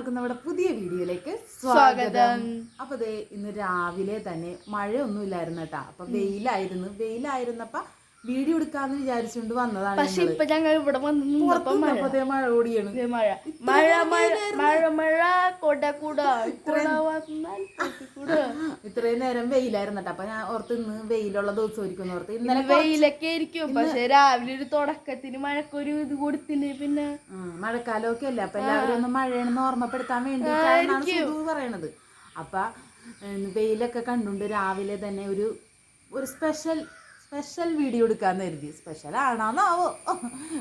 എല്ലാവർക്കും നമ്മുടെ പുതിയ വീഡിയോയിലേക്ക് സ്വാഗതം. അപ്പൊ ഇന്ന് രാവിലെ തന്നെ മഴയൊന്നും ഇല്ലായിരുന്നു കേട്ടാ. അപ്പൊ വെയിലായിരുന്നു. വെയിലായിരുന്നപ്പ വീഡിയോ എടുക്കാന്ന് വിചാരിച്ചുകൊണ്ട് വന്നതാണ് പക്ഷെ. ഇപ്പൊ ഞങ്ങൾ ഇവിടെ വന്ന് നിന്നപ്പോ മഴ ഓടിയാണ് മഴ. മഴ മഴ മഴ മഴ കൊട ഇത്രയും നേരം വെയിലായിരുന്നു കേട്ടോ. അപ്പൊ ഞാൻ ഓർത്ത് ഇന്ന് വെയിലുള്ള ദിവസം ഒരുക്കുന്നു ഓർത്ത്. ഇന്നലെ വെയിലൊക്കെ ആയിരിക്കും. പക്ഷെ രാവിലെ ഒരു തുടക്കത്തിന് മഴക്കൊരു ഇത് കൊടുത്തിന് പിന്നെ? മഴക്കാലമൊക്കെ അല്ലേ? അപ്പൊ എല്ലാവരും ഒന്ന് മഴയാണെന്ന് ഓർമ്മപ്പെടുത്താൻ വേണ്ടിയിട്ടാണ് സുധു പറയണത്. അപ്പൊ വെയിലൊക്കെ കണ്ടുകൊണ്ട് രാവിലെ തന്നെ ഒരു ഒരു സ്പെഷ്യൽ സ്പെഷ്യൽ വീഡിയോ എടുക്കാമെന്ന് കരുതി. സ്പെഷ്യൽ ആണോന്നാവോ?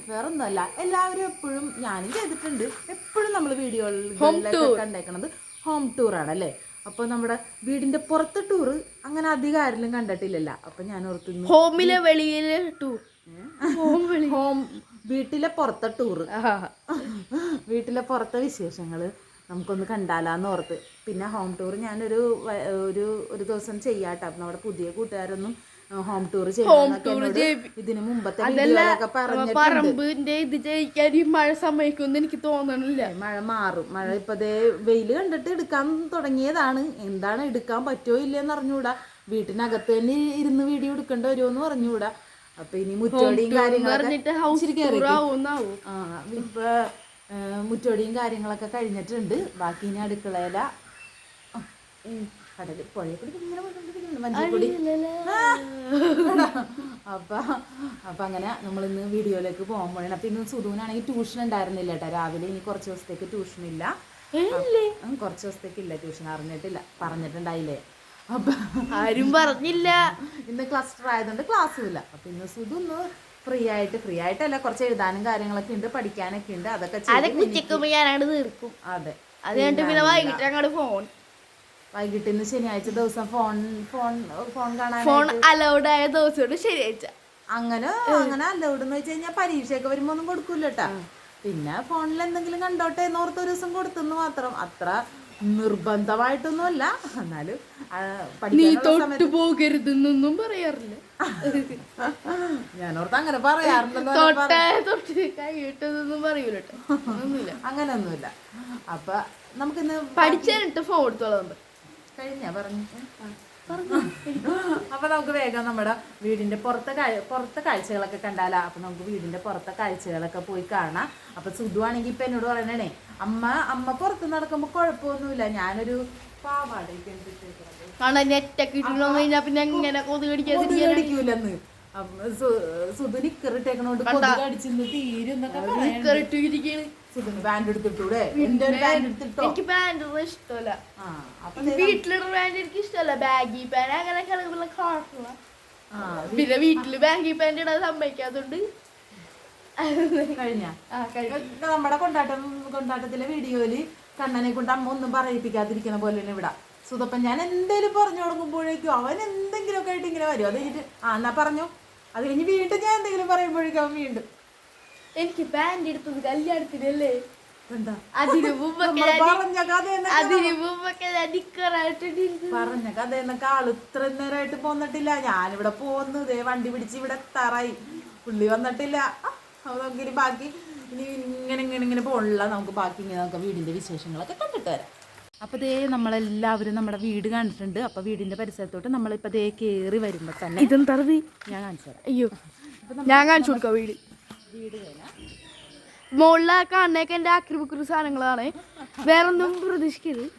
വേറൊന്നുമല്ല. എല്ലാവരും എപ്പോഴും ഞാനും ചെയ്തിട്ടുണ്ട്. എപ്പോഴും നമ്മൾ വീഡിയോകളിലൊക്കെ കണ്ടേക്കണത് ഹോം ടൂർ ആണല്ലേ? അപ്പോൾ നമ്മുടെ വീടിന്റെ പുറത്തെ ടൂർ അങ്ങനെ അധികം ആരിലും കണ്ടിട്ടില്ലല്ല. അപ്പൊ ഞാൻ ഓർത്തു ഹോമിലെ വെളിയിലെ ടൂർ ഹോം വീട്ടിലെ പുറത്തെ ടൂർ വീട്ടിലെ പുറത്തെ വിശേഷങ്ങൾ നമുക്കൊന്ന് കണ്ടാലാന്ന് ഓർത്ത്. പിന്നെ ഹോം ടൂർ ഞാനൊരു ഒരു ഒരു ദിവസം ചെയ്യാട്ടോ. നമ്മുടെ പുതിയ കൂട്ടുകാരൊന്നും ഹോം ടൂർ ഇതിന് മുമ്പത്തെ പറമ്പിന്റെ ഇത് ജയിക്കാൻ ഈ മഴ സമ്മതിക്കുമെന്ന് എനിക്ക് തോന്നണില്ല. മഴ മാറും. മഴ ഇപ്പൊ ദേ വെയിൽ കണ്ടിട്ട് എടുക്കാൻ തുടങ്ങിയതാണ്. എന്താണ് എടുക്കാൻ പറ്റുമോ ഇല്ലെന്ന് അറിഞ്ഞൂടാ വീട്ടിനകത്ത് തന്നെ ഇരുന്ന് വീഡിയോ എടുക്കേണ്ടി വരുമോ എന്ന് പറഞ്ഞുകൂടാ അപ്പൊ ഇനി മുറ്റോടിയും കാര്യങ്ങളൊക്കെ മുറ്റോടിയും കാര്യങ്ങളൊക്കെ കഴിഞ്ഞിട്ടുണ്ട്. ബാക്കി ഇനി അടുക്കളയില കടൽ പുഴയെ കൂടി ഇങ്ങനെ പോയിക്കൊണ്ടിരിക്കുന്നുണ്ട് അപ്പൊ അപ്പൊ അങ്ങനെ നമ്മൾ ഇന്ന് വീഡിയോയിലേക്ക് പോകാൻ പോകണം അപ്പൊ ഇന്ന് സുധുവിനാണെങ്കിൽ ട്യൂഷൻ ഉണ്ടായിരുന്നില്ല കേട്ടോ. രാവിലെ ഇനി കുറച്ച് ദിവസത്തേക്ക് ട്യൂഷൻ ഇല്ല. കുറച്ച് ദിവസത്തേക്ക് ഇല്ല ട്യൂഷൻ. അറിഞ്ഞിട്ടില്ല. പറഞ്ഞിട്ടുണ്ടായില്ലേ? അപ്പൊ ആരും പറഞ്ഞില്ല. ഇന്ന് ക്ലസ്റ്റർ ആയതുകൊണ്ട് ക്ലാസ്സും ഇല്ല. അപ്പൊ ഇന്ന് സുധു ഒന്ന് ഫ്രീ ആയിട്ട് ഫ്രീ ആയിട്ടല്ല. കുറച്ച് എഴുതാനും കാര്യങ്ങളൊക്കെ ഉണ്ട് പഠിക്കാനൊക്കെ ഉണ്ട്. അതൊക്കെ ചെയ്ത് അതൊക്കെ ഉച്ചക്കുമ്പോ ഞാനങ്ങട് തീർക്കും. അതെ. അത് കഴിഞ്ഞിട്ട് പിന്നെ വൈകിട്ട് അങ്ങോട്ട് ഫോൺ വൈകിട്ട് ഇന്ന് ശനിയാഴ്ച ദിവസം ഫോൺ ഫോൺ ഫോൺ കാണാൻ ഫോൺ അലൗഡ് ആയ ദിവസോട് ശനിയാഴ്ച? അങ്ങനെ അങ്ങനെ അലൗഡ് എന്ന് വെച്ച് കഴിഞ്ഞാൽ പരീക്ഷയൊക്കെ വരുമ്പോ ഒന്നും കൊടുക്കൂലട്ടാ പിന്നെ ഫോണിൽ എന്തെങ്കിലും കണ്ടോട്ടെ എന്നോർത്ത് ഒരു ദിവസം കൊടുത്തെന്ന് മാത്രം. അത്ര നിർബന്ധമായിട്ടൊന്നുമല്ല. എന്നാലും നീ തൊട്ടു പോകരുതെന്നൊന്നും പറയാറില്ല. ഞാനോർത്ത് അങ്ങനെ തൊട്ട് കൈയിട്ടതൊന്നും പറയൂല കേട്ടോ ഒന്നുമില്ല അങ്ങനെയൊന്നുമില്ല അപ്പൊ നമുക്കിന്ന് പഠിച്ചിട്ട് ഫോൺ എടുത്തോളം കഴിഞ്ഞ പറഞ്ഞു. അപ്പൊ നമുക്ക് വേഗം നമ്മുടെ വീടിന്റെ പുറത്തെ പുറത്തെ കാഴ്ചകളൊക്കെ കണ്ടാലോ? അപ്പൊ നമുക്ക് വീടിന്റെ പുറത്തെ കാഴ്ചകളൊക്കെ പോയി കാണാം. അപ്പൊ സുധു ആണെങ്കി ഇപ്പൊ എന്നോട് പറയണേ അമ്മ അമ്മ പുറത്ത് നടക്കുമ്പോ കുഴപ്പമൊന്നുമില്ല. ഞാനൊരു സു- സുധു നിക്കറിട്ടേക്കണോണ്ട് കൊതുക് അടിച്ചിന്ന് തീരും എന്നൊക്കെ എടുത്തിട്ടൂടെ? എന്റെ ഒരു എടുത്തിട്ടോ? എനിക്ക് ഇഷ്ടമല്ല. വീട്ടിലിടുന്ന എനിക്ക് ഇഷ്ടമല്ല. ബാഗി പിന്നെ വീട്ടിൽ ബാഗി പാന്റ് ഇടാൻ സമ്മതിക്കാത്തോണ്ട് കഴിഞ്ഞ? ആ കഴിഞ്ഞു. നമ്മുടെ കൊണ്ടാട്ടം കൊണ്ടാട്ടത്തിലെ വീഡിയോയിൽ കണ്ണനെ കൊണ്ട് അമ്മ ഒന്നും പറയിപ്പിക്കാതിരിക്കുന്ന തന്നെ ഇവിടെ. സുതപ്പൻ ഞാൻ എന്തേലും പറഞ്ഞു തുടങ്ങുമ്പോഴേക്കും അവൻ എന്തെങ്കിലുമൊക്കെ ആയിട്ട് ഇങ്ങനെ വരും. അത് കഴിഞ്ഞിട്ട് ആ എന്നാ പറഞ്ഞു? അത് കഴിഞ്ഞ് വീണ്ടും ഞാൻ എന്തെങ്കിലും പറയുമ്പോഴേക്കും അവൻ വീണ്ടും എനിക്ക് പാന്റ് എടുത്തത് കല്യാണത്തിനല്ലേ? അതിനു പറഞ്ഞ കഥ എന്നൊക്കെ ആൾ ഇത്ര നേരമായിട്ട് പോന്നിട്ടില്ല. ഞാനിവിടെ പോന്നു. ദേ വണ്ടി പിടിച്ച് ഇവിടെ എത്താറായി. പുള്ളി വന്നിട്ടില്ല. അപ്പൊ നമുക്ക് ബാക്കി. ഇനി ഇങ്ങനെ ഇങ്ങനെ ഇങ്ങനെ പോണില്ല. നമുക്ക് ബാക്കി ഇങ്ങനെ നമുക്ക് വീടിന്റെ വിശേഷങ്ങളൊക്കെ കണ്ടിട്ട് വരാം. അപ്പൊ ദേ നമ്മളെല്ലാവരും നമ്മുടെ വീട് കണ്ടിട്ടുണ്ട്. അപ്പൊ വീടിന്റെ പരിസരത്തോട്ട് നമ്മളിപ്പോ ദേ കേറി വരുമ്പോ തന്നെ ഇതും തറവി ഞാൻ കാണിച്ചു തരാം. അയ്യോ. ഞാൻ കാണിച്ചു കൊടുക്കാം വീട്. വീട് മുകളിലെ കാണുന്നൊക്കെ എന്റെ ആക്രിബുക്കുറി സാധനങ്ങളാണ്. വേറൊന്നും പ്രതീക്ഷിക്കരുത്.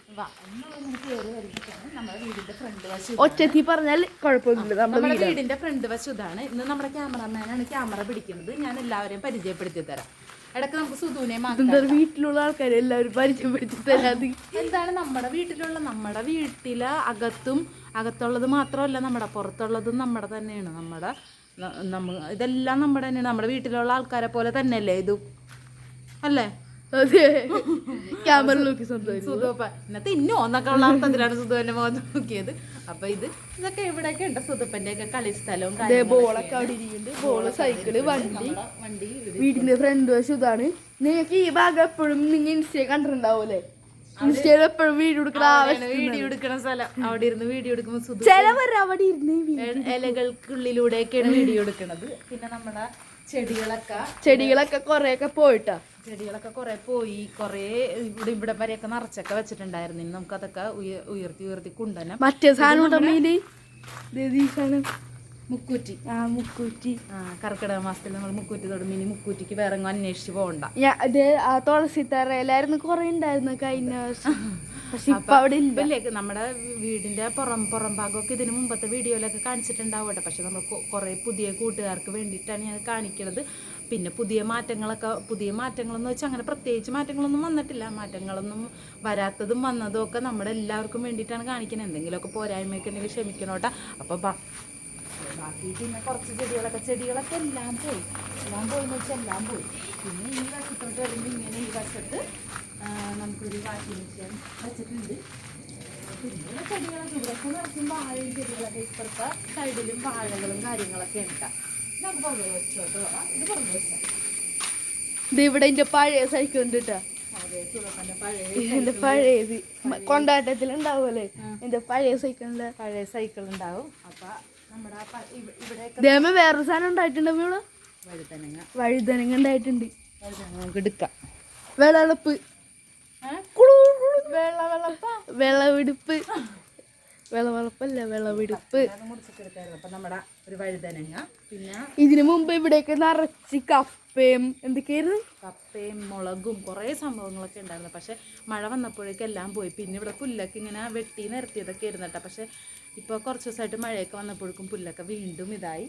ഒറ്റത്തി പറഞ്ഞാൽ കുഴപ്പമൊന്നുമില്ല. നമ്മുടെ വീടിന്റെ ഫ്രണ്ട് വശം ഇതാണ്. ഇന്ന് നമ്മുടെ ക്യാമറമാനാണ് ക്യാമറ പിടിക്കുന്നത്. ഞാൻ എല്ലാവരെയും പരിചയപ്പെടുത്തി തരാം. ഇടയ്ക്ക് നമുക്ക് സുധുവിനെ മാത്രം വീട്ടിലുള്ള ആൾക്കാരെ എല്ലാവരും പരിചയപ്പെടുത്തി തരാത്? എന്താണ് നമ്മുടെ വീട്ടിലുള്ള? നമ്മുടെ വീട്ടിലെ അകത്തും അകത്തുള്ളത് മാത്രമല്ല നമ്മുടെ പുറത്തുള്ളതും നമ്മുടെ തന്നെയാണ്. നമ്മുടെ നമ്മ ഇതെല്ലാം നമ്മുടെ തന്നെ നമ്മുടെ വീട്ടിലുള്ള ആൾക്കാരെ പോലെ തന്നെയല്ലേ ഇത്? അല്ലേ? ക്യാമറ നോക്കി സുധുപ്പ. ഇന്നത്തെ ഇന്നോ എന്നൊക്കെ ഉള്ള അർത്ഥത്തിലാണ് സുധുവിന്റെ മുഖത്ത് നോക്കിയത്. അപ്പൊ ഇത് ഇതൊക്കെ ഇവിടെയൊക്കെ ഉണ്ട്. സുധുപ്പന്റെ ഒക്കെ കളി സ്ഥലവും ബോളൊക്കെ അവിടെ ഇരിക്കുന്നുണ്ട്. ബോൾ സൈക്കിൾ വണ്ടി. വണ്ടി വീടിന്റെ ഫ്രണ്ട് വശം ഇതാണ്. നിങ്ങൾക്ക് ഈ ഭാഗം എപ്പോഴും നിങ്ങൾ ഇൻസ്റ്റേ കണ്ടിട്ടുണ്ടാവൂലേ ഇൻസ്റ്റയിൽ എപ്പോഴും വീഡിയോ എടുക്കുന്ന അവിടെയാണ് വീഡിയോ എടുക്കുന്ന സ്ഥലം. അവിടെ ഇരുന്ന് വീഡിയോ എടുക്കുമ്പോൾ സുധു ചിലവർ അവിടെ ഇരുന്ന് ഇലകൾക്കുള്ളിലൂടെയൊക്കെയാണ് വീഡിയോ എടുക്കുന്നത് പിന്നെ നമ്മുടെ ചെടികളൊക്കെ ചെടികളൊക്കെ കുറെയൊക്കെ പോയിട്ടാ? ചെടികളൊക്കെ കൊറേ പോയി. കുറേ ഇവിടെ ഇവിടെ വരെയൊക്കെ നിറച്ചൊക്കെ വെച്ചിട്ടുണ്ടായിരുന്നു. ഇനി നമുക്കതൊക്കെ ഉയർത്തി ഉയർത്തി കൊണ്ടുവന്നെ മറ്റേ സാധനം? മുക്കൂറ്റി. ആ മുക്കൂറ്റി. ആ കർക്കിടക മാസത്തിൽ നമ്മൾ മുക്കൂറ്റി തൊടും. ഇനി മുക്കൂറ്റിക്ക് വേറെ എങ്ങും അന്വേഷിച്ച് പോകണ്ട. അത് ഇത് ആ തുളസി തറയിലായിരുന്നു കുറെ ഉണ്ടായിരുന്നു കഴിഞ്ഞ വർഷം. പക്ഷെ ഇപ്പൊ അവിടെ ഇല്ല. നമ്മുടെ വീടിന്റെ പുറം പുറം ഭാഗമൊക്കെ ഇതിന് മുമ്പത്തെ വീഡിയോയിലൊക്കെ കാണിച്ചിട്ടുണ്ടാവട്ടെ. പക്ഷെ നമ്മൾ കുറേ പുതിയ കൂട്ടുകാർക്ക് വേണ്ടിയിട്ടാണ് ഞാൻ കാണിക്കുന്നത് പിന്നെ പുതിയ മാറ്റങ്ങളൊക്കെ പുതിയ മാറ്റങ്ങളെന്ന് വെച്ചാൽ അങ്ങനെ പ്രത്യേകിച്ച് മാറ്റങ്ങളൊന്നും വന്നിട്ടില്ല. മാറ്റങ്ങളൊന്നും വരാത്തതും വന്നതും ഒക്കെ നമ്മുടെ എല്ലാവർക്കും വേണ്ടിയിട്ടാണ് കാണിക്കുന്നത് എന്തെങ്കിലുമൊക്കെ പോരായ്മയൊക്കെ ഉണ്ടെങ്കിൽ ക്ഷമിക്കണോട്ടാ. അപ്പോൾ ബാക്കി പിന്നെ കുറച്ച് ചെടികളൊക്കെ ചെടികളൊക്കെ എല്ലാം പോയി. എല്ലാം പോയി എന്ന് വെച്ചാൽ എല്ലാം പോയി. പിന്നെ ഈ വശത്തോട്ട് വരുമ്പോൾ ഇങ്ങനെ ഈ വശത്ത് നമുക്കൊരു വാഷിംഗ് മെഷീൻ വെച്ചിട്ടുണ്ട്. പിന്നെ ചെടികളൊക്കെ ഇവിടെയൊക്കെ നിറച്ചും വാഴയും ചെടികളൊക്കെ ഇപ്പുറത്തെ സൈഡിലും വാഴകളും കാര്യങ്ങളൊക്കെ ഉണ്ട്. നമുക്ക് പുറകെ വെച്ചോട്ട് പോകാം. ഇത് പുറകെ വെച്ചാൽ ഇത് ഇവിടെ എന്റെ പഴയ സൈക്കിൾ ഉണ്ട് കേട്ടോ എന്റെ പഴയത് കൊണ്ടാട്ടത്തിൽ ഉണ്ടാവുമല്ലേ എന്റെ പഴയ സൈക്കിളിന്റെ പഴയ സൈക്കിൾ ഉണ്ടാവും. അപ്പം ദേമ വേറൊരു സാധനം ഉണ്ടായിട്ടുണ്ട് ഇവിടെ വഴുതനങ്ങ. ഉണ്ടായിട്ടുണ്ട്. നമുക്ക് എടുക്കാം. വിളവെടുപ്പ് വിളവെടുപ്പ് വിളവെടുപ്പല്ല വിളവെടുപ്പ്. ഇതിനു മുമ്പ് ഇവിടെയൊക്കെ നിറച്ച് കപ്പയും എന്തൊക്കെയായിരുന്നു? കപ്പയും മുളകും കുറേ സംഭവങ്ങളൊക്കെ ഉണ്ടായിരുന്നു. പക്ഷെ മഴ വന്നപ്പോഴേക്കും എല്ലാം പോയി. പിന്നെ ഇവിടെ പുല്ലൊക്കെ ഇങ്ങനെ വെട്ടി നിരത്തിയതൊക്കെ ആയിരുന്നു കേട്ടോ. പക്ഷെ ഇപ്പോൾ കുറച്ച് ദിവസമായിട്ട് മഴയൊക്കെ വന്നപ്പോഴേക്കും പുല്ലൊക്കെ വീണ്ടും ഇതായി.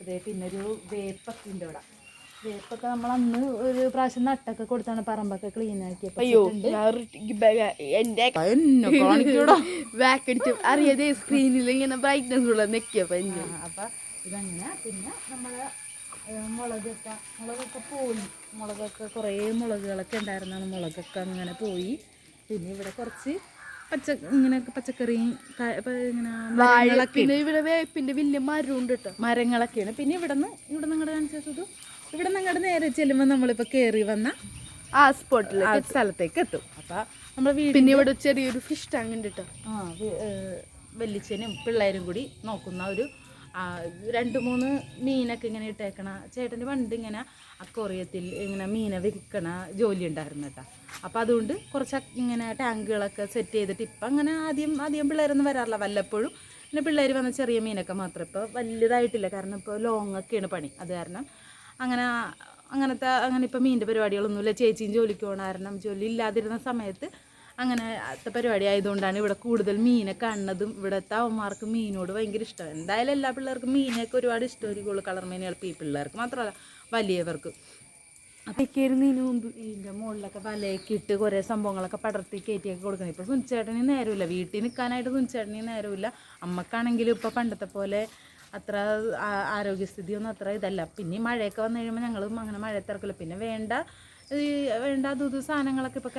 അതേ പിന്നെ ഒരു വേപ്പൊക്കെ ഉണ്ട് ഇവിടെ. വേപ്പൊക്കെ നമ്മൾ അന്ന് ഒരു പ്രാവശ്യം നട്ടൊക്കെ കൊടുത്താണ് പറമ്പൊക്കെ ക്ലീൻ ആക്കിയപ്പോൾ അയ്യോ ഞാൻ റി- ബ- എന്റെ ബാക്ക് അടിച്ച് അറിയാതെ സ്ക്രീനിൽ ഇങ്ങനെ ബ്രൈറ്റ്നസ് ഉള്ള നെക്കിയപ്പോ അപ്പം ഇതങ്ങനെ പിന്നെ നമ്മൾ മുളകൊക്കെ മുളകൊക്കെ പോയി. മുളകൊക്കെ കുറേ മുളകുകളൊക്കെ ഉണ്ടായിരുന്നാണ് മുളകൊക്കെ അങ്ങനെ പോയി. പിന്നെ ഇവിടെ കുറച്ച് പച്ച ഇങ്ങനെ പച്ചക്കറിയും ഇങ്ങനെ വാഴ പിന്നെ ഇവിടെ വേപ്പിന്റെ വലിയ മരവും ഉണ്ട് കേട്ടോ. മരങ്ങളൊക്കെയാണ്. പിന്നെ ഇവിടെ നിന്ന് ഇവിടെ നിങ്ങളുടെ കാണിച്ചത് ഇവിടെ നിന്ന് അങ്ങോട്ട് നേരെ ചെല്ലുമ്പോൾ നമ്മളിപ്പോൾ കയറി വന്ന ആ സ്പോട്ടിൽ ആ സ്ഥലത്തേക്ക് എത്തും. അപ്പം നമ്മൾ വീട് പിന്നെ ഇവിടെ ചെറിയൊരു ഫിഷ് ടാങ്ക് ഉണ്ട് കേട്ടോ ആ വി- ഏഹ് വല്യച്ഛനും പിള്ളേരും കൂടി നോക്കുന്ന ഒരു ആ, രണ്ട് മൂന്ന് മീനൊക്കെ ഇങ്ങനെ ഇട്ടേക്കണ ചേട്ടന്റെ പണ്ട് ഇങ്ങനെ അക്കോറിയത്തിൽ ഇങ്ങനെ മീനെ വിൽക്കണ ജോലി ഉണ്ടായിരുന്നു കേട്ടോ അപ്പോൾ അതുകൊണ്ട് കുറച്ച് ഇങ്ങനെ ടാങ്കുകളൊക്കെ സെറ്റ് ചെയ്തിട്ട് ഇപ്പം അങ്ങനെ ആദ്യം ആദ്യം പിള്ളേരൊന്നും വരാറില്ല. വല്ലപ്പോഴും പിന്നെ പിള്ളേർ വന്ന ചെറിയ മീനൊക്കെ മാത്രം. ഇപ്പോൾ വലുതായിട്ടില്ല. കാരണം ഇപ്പോൾ ലോങ് ഒക്കെയാണ് പണി. അത് കാരണം അങ്ങനെ അങ്ങനത്തെ അങ്ങനെ ഇപ്പം മീന്റെ പരിപാടികളൊന്നുമില്ല. ചേച്ചിയും ജോലിക്ക് പോകണ കാരണം ജോലി ഇല്ലാതിരുന്ന സമയത്ത് അങ്ങനെ അത്തെ പരിപാടി ആയതുകൊണ്ടാണ് ഇവിടെ കൂടുതൽ മീനെ കാണുന്നതും ഇവിടുത്തെ അവന്മാർക്ക് മീനോട് ഭയങ്കര ഇഷ്ടം. എന്തായാലും എല്ലാ പിള്ളേർക്കും മീനൊക്കെ ഒരുപാട് ഇഷ്ടമായിരിക്കുള്ളൂ കളർ മീനുകൾ ഈ പിള്ളേർക്ക് മാത്രമല്ല വലിയവർക്ക്. അപ്പോഴേക്കായിരുന്നു ഇതിന് മുമ്പ് ഇതിന്റെ മുകളിലൊക്കെ വലയൊക്കെ ഇട്ട് കുറേ സംഭവങ്ങളൊക്കെ പടർത്തി കയറ്റിയൊക്കെ കൊടുക്കുന്നത് ഇപ്പോൾ സുനിച്ചേട്ടന് നേരമില്ല. വീട്ടിൽ നിൽക്കാനായിട്ട് സുനിച്ചേട്ടന് നേരമില്ല. അമ്മക്കാണെങ്കിലും ഇപ്പോൾ പണ്ടത്തെ പോലെ അത്ര ആരോഗ്യസ്ഥിതിയൊന്നും അത്ര ഇതല്ല. പിന്നെ ഈ മഴയൊക്കെ വന്നു കഴിയുമ്പോൾ ഞങ്ങൾ അങ്ങനെ മഴയത്തിറക്കില്ല പിന്നെ വേണ്ട ഈ വേണ്ട ദുതു സാധനങ്ങളൊക്കെ ഇപ്പോൾ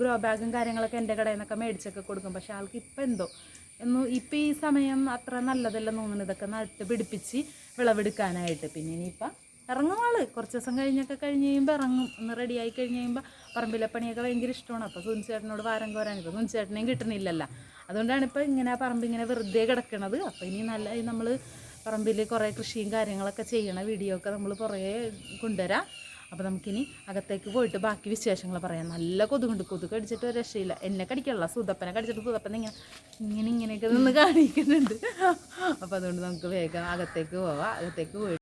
ഗ്രോ ബാഗും കാര്യങ്ങളൊക്കെ എന്റെ കടയിൽ നിന്നൊക്കെ മേടിച്ചൊക്കെ കൊടുക്കും. പക്ഷെ ആൾക്ക് ഇപ്പം എന്തോ എന്നു ഇപ്പം ഈ സമയം അത്ര നല്ലതല്ല തോന്നുന്നു. ഇതൊക്കെ നട്ട് പിടിപ്പിച്ച് വിളവെടുക്കാനായിട്ട്. പിന്നെ ഇനിയിപ്പം ഇറങ്ങും ആൾ കുറച്ച് ദിവസം കഴിഞ്ഞൊക്കെ കഴിഞ്ഞ് കഴിയുമ്പോൾ ഇറങ്ങും. ഒന്ന് റെഡി ആയി കഴിഞ്ഞ് കഴിയുമ്പോൾ പറമ്പിലെ പണിയൊക്കെ ഭയങ്കര ഇഷ്ടമാണ്. അപ്പോൾ സുനിച്ചേട്ടനോട് വാരം കോരാൻ. ഇപ്പോൾ സുനിച്ചേട്ടനെയും കിട്ടണില്ലല്ലോ. അതുകൊണ്ടാണ് ഇപ്പോൾ ഇങ്ങനെ പറമ്പ് ഇങ്ങനെ വെറുതെ കിടക്കണത്. അപ്പോൾ ഇനി നല്ല നമ്മൾ പറമ്പിൽ കുറേ കൃഷിയും കാര്യങ്ങളൊക്കെ ചെയ്യണ വീഡിയോ ഒക്കെ നമ്മൾ കുറേ കൊണ്ടുവരാം. അപ്പോൾ നമുക്കിനി അകത്തേക്ക് പോയിട്ട് ബാക്കി വിശേഷങ്ങൾ പറയാം. നല്ല കൊതുകുണ്ട്. കൊതുക് അടിച്ചിട്ട് ഒരു രക്ഷയില്ല. എന്നെ കടിക്കല്ല സുതപ്പനെ കടിച്ചിട്ട് സുതപ്പനെ ഇങ്ങനെ ഇങ്ങനെ ഇങ്ങനെയൊക്കെ നിന്ന് കാണിക്കുന്നുണ്ട്. അപ്പോൾ അതുകൊണ്ട് നമുക്ക് വേഗം അകത്തേക്ക് പോവാം. അകത്തേക്ക് പോയിട്ട്